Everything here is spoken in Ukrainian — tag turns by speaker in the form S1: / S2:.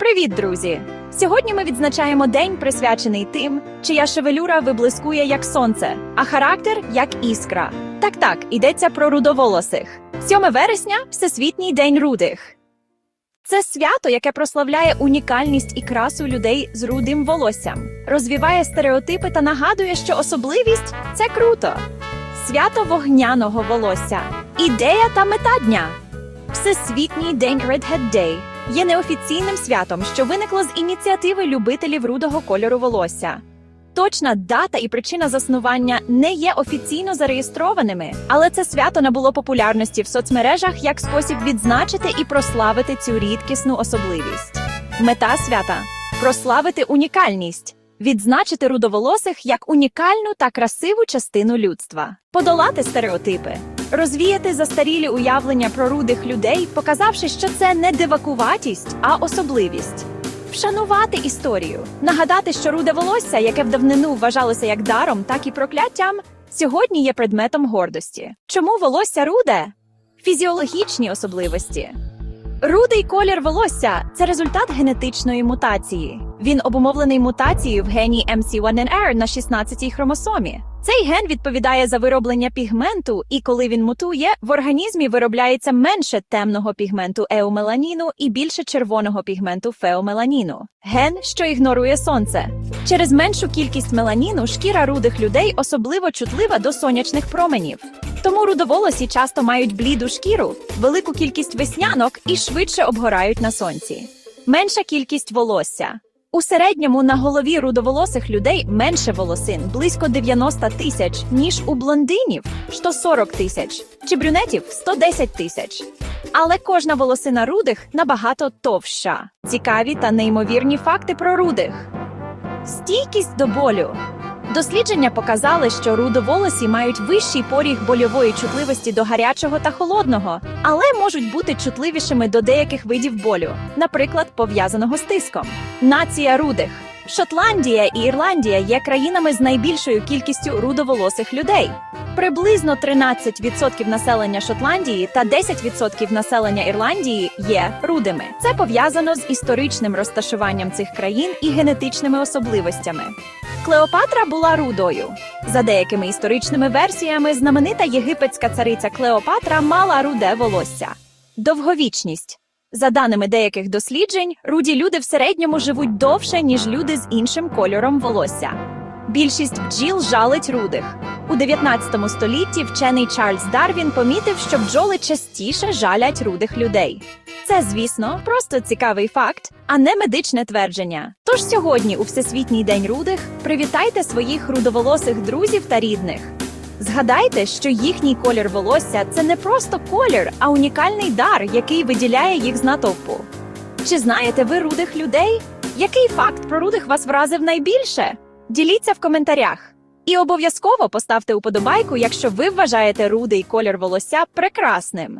S1: Привіт, друзі! Сьогодні ми відзначаємо день, присвячений тим, чия шевелюра виблискує як сонце, а характер як іскра. Так так, йдеться про рудоволосих. 7 вересня Всесвітній день рудих. Це свято, яке прославляє унікальність і красу людей з рудим волоссям, розвіває стереотипи та нагадує, що особливість це круто. Свято вогняного волосся. Ідея та мета дня. Всесвітній день Redhead Day є неофіційним святом, що виникло з ініціативи любителів рудого кольору волосся. Точна дата і причина заснування не є офіційно зареєстрованими, але це свято набуло популярності в соцмережах як спосіб відзначити і прославити цю рідкісну особливість. Мета свята прославити унікальність, відзначити рудоволосих як унікальну та красиву частину людства, подолати стереотипи, розвіяти застарілі уявлення про рудих людей, показавши, що це не дивакуватість, а особливість. Вшанувати історію, нагадати, що руде волосся, яке в давнину вважалося як даром, так і прокляттям, сьогодні є предметом гордості. Чому волосся руде? Фізіологічні особливості. Рудий колір волосся це результат генетичної мутації. Він обумовлений мутацією в гені MC1R на 16-й хромосомі. Цей ген відповідає за вироблення пігменту, і коли він мутує, в організмі виробляється менше темного пігменту еомеланіну і більше червоного пігменту феомеланіну. Ген, що ігнорує сонце. Через меншу кількість меланіну шкіра рудих людей особливо чутлива до сонячних променів. Тому рудоволосі часто мають бліду шкіру, велику кількість веснянок і швидше обгорають на сонці. Менша кількість волосся. У середньому на голові рудоволосих людей менше волосин близько 90 тисяч, ніж у блондинів 140 тисяч, чи брюнетів 110 тисяч. Але кожна волосина рудих набагато товща. Цікаві та неймовірні факти про рудих. Стійкість до болю. Дослідження показали, що рудоволосі мають вищий поріг больової чутливості до гарячого та холодного, але можуть бути чутливішими до деяких видів болю, наприклад, пов'язаного з тиском. Нація рудих. Шотландія і Ірландія є країнами з найбільшою кількістю рудоволосих людей. Приблизно 13% населення Шотландії та 10% населення Ірландії є рудими. Це пов'язано з історичним розташуванням цих країн і генетичними особливостями. Клеопатра була рудою. За деякими історичними версіями, знаменита єгипетська цариця Клеопатра мала руде волосся. Довговічність. За даними деяких досліджень, руді люди в середньому живуть довше, ніж люди з іншим кольором волосся. Більшість бджіл жалить рудих. У 19 столітті вчений Чарльз Дарвін помітив, що бджоли частіше жалять рудих людей. Це, звісно, просто цікавий факт, а не медичне твердження. Тож сьогодні, у Всесвітній день рудих, привітайте своїх рудоволосих друзів та рідних. Згадайте, що їхній колір волосся це не просто колір, а унікальний дар, який виділяє їх з натовпу. Чи знаєте ви рудих людей? Який факт про рудих вас вразив найбільше? Діліться в коментарях. І обов'язково поставте уподобайку, якщо ви вважаєте рудий колір волосся прекрасним.